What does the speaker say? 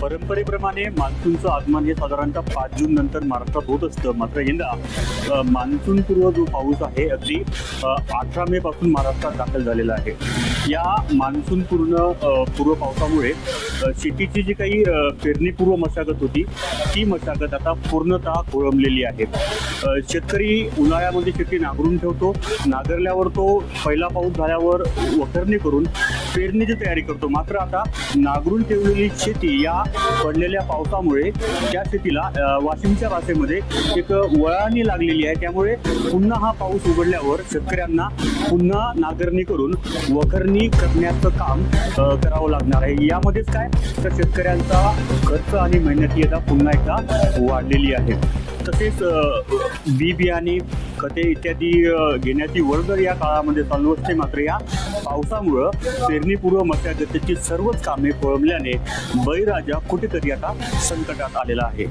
परंपरेप्रमाणे मान्सूनचं आगमन हे साधारणतः पाच जून नंतर महाराष्ट्रात होत असतं. मात्र यंदा मान्सूनपूर्व जो पाऊस आहे अगदी अठरा मे पासून महाराष्ट्रात दाखल झालेला आहे. या मान्सून पूर्ण पूर्व पावसामुळे शेतीची जी काही पेरणीपूर्व मशागत होती ती मशागत आता पूर्णतः खोळंबलेली आहे. शेतकरी उन्हाळ्यामध्ये शेती नांगरून ठेवतो. नांगरल्यावर तो पहिला पाऊस झाल्यावर वखरणी करून पेरणीची तयारी करतो. मात्र आता नांगरून ठेवलेली शेती या पडलेल्या पावसामुळे त्या शेतीला वाशिमच्या भाषेमध्ये एक वळाणी लागलेली आहे. त्यामुळे पुन्हा हा पाऊस उघडल्यावर शेतकऱ्यांना पुन्हा नांगरणी करून वखरणी करण्याचं काम करावं लागणार आहे. यामध्येच काय? तर शेतकऱ्यांचा खर्च आणि मेहनती आता पुन्हा एकदा वाढलेली आहे. तसेच बी बियाणे खते इत्यादी घेण्याची वर्दळ या काळामध्ये चालू असते. मात्र या पावसामुळं पेरणीपूर्व मशागतीची सर्वच कामे खोळंबल्याने बळीराजा कुठेतरी आता संकटात आलेला आहे.